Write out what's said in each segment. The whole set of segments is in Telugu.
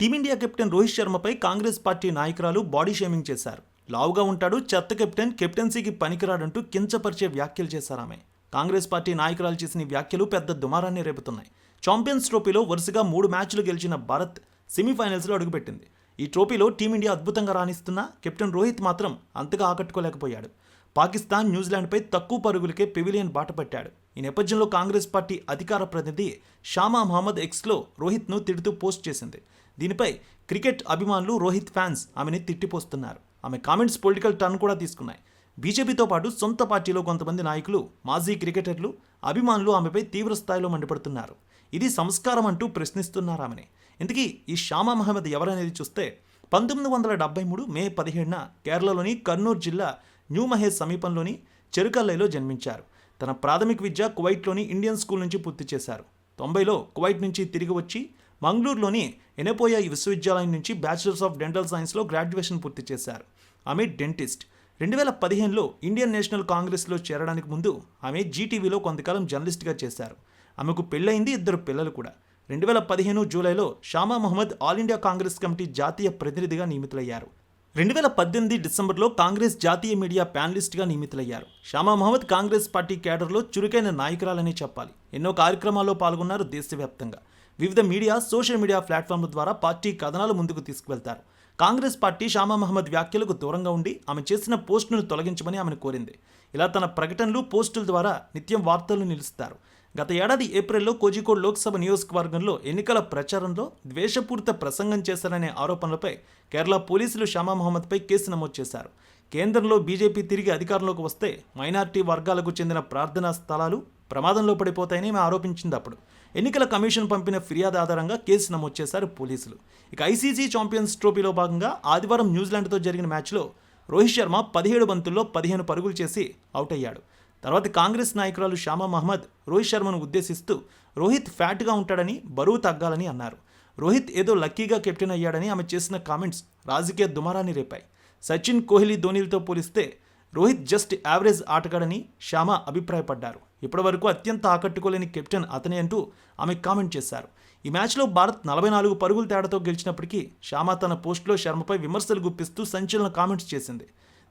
టీమిండియా కెప్టెన్ రోహిత్ శర్మపై కాంగ్రెస్ పార్టీ నాయకురాలు బాడీ షేమింగ్ చేశారు. లావుగా ఉంటాడు చెత్త కెప్టెన్ కెప్టెన్సీకి పనికిరాడంటూ కించపరిచే వ్యాఖ్యలు చేశారు ఆమె కాంగ్రెస్ పార్టీ నాయకురాలు చేసిన వ్యాఖ్యలు పెద్ద దుమారాన్ని రేపుతున్నాయి. ఛాంపియన్స్ ట్రోఫీలో వరుసగా మూడు మ్యాచ్లు గెలిచిన భారత్ సెమీఫైనల్స్లో అడుగుపెట్టింది. ఈ ట్రోఫీలో టీమిండియా అద్భుతంగా రాణిస్తున్నా కెప్టెన్ రోహిత్ మాత్రం అంతగా ఆకట్టుకోలేకపోయాడు. పాకిస్తాన్ న్యూజిలాండ్పై తక్కువ పరుగులకే పెవిలియన్ బాట పట్టాడు. ఈ నేపథ్యంలో కాంగ్రెస్ పార్టీ అధికార ప్రతినిధి షామా మహమ్మద్ ఎక్స్లో రోహిత్ను తిడుతూ పోస్ట్ చేసింది. దీనిపై క్రికెట్ అభిమానులు రోహిత్ ఫ్యాన్స్ ఆమెని తిట్టిపోస్తున్నారు. ఆమె కామెంట్స్ పొలిటికల్ టర్న్ కూడా తీసుకున్నాయి. బీజేపీతో పాటు సొంత పార్టీలో కొంతమంది నాయకులు మాజీ క్రికెటర్లు అభిమానులు ఆమెపై తీవ్ర స్థాయిలో మండిపడుతున్నారు. ఇది సంస్కారం అంటూ ప్రశ్నిస్తున్నారు ఆమెని. ఇంతకీ ఈ షామా మహమ్మద్ ఎవరనేది చూస్తే పంతొమ్మిది వందల డెబ్బై మూడు మే పదిహేడున కేరళలోని కర్నూలు జిల్లా న్యూ మహేష్ సమీపంలోని చెరుకల్లైలో జన్మించారు. తన ప్రాథమిక విద్య కువైట్లోని ఇండియన్ స్కూల్ నుంచి పూర్తి చేశారు. తొంభైలో కువైట్ నుంచి తిరిగి వచ్చి మంగళూరులోని ఎనపోయా విశ్వవిద్యాలయం నుంచి బ్యాచిలర్స్ ఆఫ్ డెంటల్ సైన్స్లో గ్రాడ్యుయేషన్ పూర్తి చేశారు. ఆమె డెంటిస్ట్. రెండు వేల పదిహేనులో ఇండియన్ నేషనల్ కాంగ్రెస్లో చేరడానికి ముందు ఆమె జీటీవీలో కొంతకాలం జర్నలిస్ట్గా చేశారు. ఆమెకు పెళ్ళయింది ఇద్దరు పిల్లలు కూడా. రెండు వేల పదిహేను జూలైలో Shama Mohammed all India Congress committee జాతీయ ప్రతినిధిగా నియమితులయ్యారు. రెండు వేల పద్దెనిమిది డిసెంబర్లో కాంగ్రెస్ జాతీయ మీడియా ప్యానలిస్ట్గా నియమితులయ్యారు. షామా మహమ్మద్ కాంగ్రెస్ పార్టీ కేడర్లో చురుకైన నాయకురాలనే చెప్పాలి. ఎన్నో కార్యక్రమాల్లో పాల్గొన్నారు దేశవ్యాప్తంగా. వివిధ మీడియా సోషల్ మీడియా ప్లాట్ఫామ్ల ద్వారా పార్టీ కథనాలు ముందుకు తీసుకువెళ్తారు. కాంగ్రెస్ పార్టీ షామా మహమ్మద్ వ్యాఖ్యలకు దూరంగా ఉండి ఆమె చేసిన పోస్టును తొలగించమని ఆమెను కోరింది. ఇలా తన ప్రకటనలు పోస్టుల ద్వారా నిత్యం వార్తలు నిలుస్తారు. గత ఏడాది ఏప్రిల్లో కోజికోడ్ లోక్సభ నియోజకవర్గంలో ఎన్నికల ప్రచారంలో ద్వేషపూరిత ప్రసంగం చేశారనే ఆరోపణలపై కేరళ పోలీసులు షామా మహమ్మద్పై కేసు నమోదు చేశారు. కేంద్రంలో బీజేపీ తిరిగి అధికారంలోకి వస్తే మైనార్టీ వర్గాలకు చెందిన ప్రార్థనా స్థలాలు ప్రమాదంలో పడిపోతాయని ఆమె ఆరోపించింది అప్పుడు. ఎన్నికల కమిషన్ పంపిన ఫిర్యాదు ఆధారంగా కేసు నమోదు చేశారు పోలీసులు. ఇక ఐసీసీ ఛాంపియన్స్ ట్రోఫీలో భాగంగా ఆదివారం న్యూజిలాండ్తో జరిగిన మ్యాచ్లో రోహిత్ శర్మ పదిహేడు బంతుల్లో పదిహేను పరుగులు చేసి అవుట్ అయ్యాడు. తర్వాత కాంగ్రెస్ నాయకురాలు శ్యామా మహమ్మద్ రోహిత్ శర్మను ఉద్దేశిస్తూ రోహిత్ ఫ్యాట్గా ఉంటాడని బరువు తగ్గాలని అన్నారు. రోహిత్ ఏదో లక్కీగా కెప్టెన్ అయ్యాడని ఆమె చేసిన కామెంట్స్ రాజకీయ దుమారాన్ని రేపాయి. సచిన్ కోహ్లీ ధోనీలతో పోలిస్తే రోహిత్ జస్ట్ యావరేజ్ ఆటగాడని శ్యామ అభిప్రాయపడ్డారు. ఇప్పటివరకు అత్యంత ఆకట్టుకోలేని కెప్టెన్ అతనే అంటూ ఆమె కామెంట్ చేశారు. ఈ మ్యాచ్లో భారత్ నలభై నాలుగు పరుగుల తేడాతో గెలిచినప్పటికీ శ్యామ తన పోస్టులో శర్మపై విమర్శలు గుప్పిస్తూ సంచలన కామెంట్స్ చేసింది.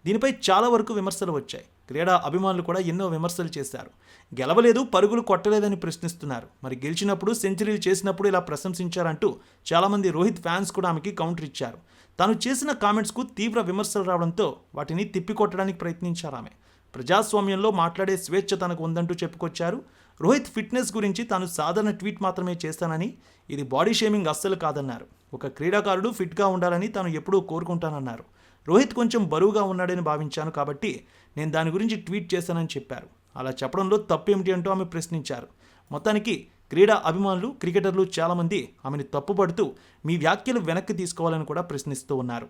దీనిపై చాలా వరకు విమర్శలు వచ్చాయి. క్రీడా అభిమానులు కూడా ఎన్నో విమర్శలు చేశారు. గెలవలేదు పరుగులు కొట్టలేదని ప్రశ్నిస్తున్నారు. మరి గెలిచినప్పుడు సెంచరీలు చేసినప్పుడు ఇలా ప్రశంసించారంటూ చాలామంది రోహిత్ ఫ్యాన్స్ కూడా ఆమెకి కౌంటర్ ఇచ్చారు. తాను చేసిన కామెంట్స్కు తీవ్ర విమర్శలు రావడంతో వాటిని తిప్పికొట్టడానికి ప్రయత్నించారు ఆమె. ప్రజాస్వామ్యంలో మాట్లాడే స్వేచ్ఛ తనకు ఉందంటూ చెప్పుకొచ్చారు. రోహిత్ ఫిట్నెస్ గురించి తాను సాధారణ ట్వీట్ మాత్రమే చేస్తానని ఇది బాడీ షేమింగ్ అస్సలు కాదన్నారు. ఒక క్రీడాకారుడు ఫిట్గా ఉండాలని తాను ఎప్పుడూ కోరుకుంటానన్నారు. రోహిత్ కొంచెం బరువుగా ఉన్నాడని భావించాను కాబట్టి నేను దాని గురించి ట్వీట్ చేశానని చెప్పారు. అలా చెప్పడంలో తప్పేమిటి అంటూ ఆమె ప్రశ్నించారు. మొత్తానికి క్రీడా అభిమానులు క్రికెటర్లు చాలామంది ఆమెను తప్పుపడుతూ మీ వ్యాఖ్యలు వెనక్కి తీసుకోవాలని కూడా ప్రశ్నిస్తూ ఉన్నారు.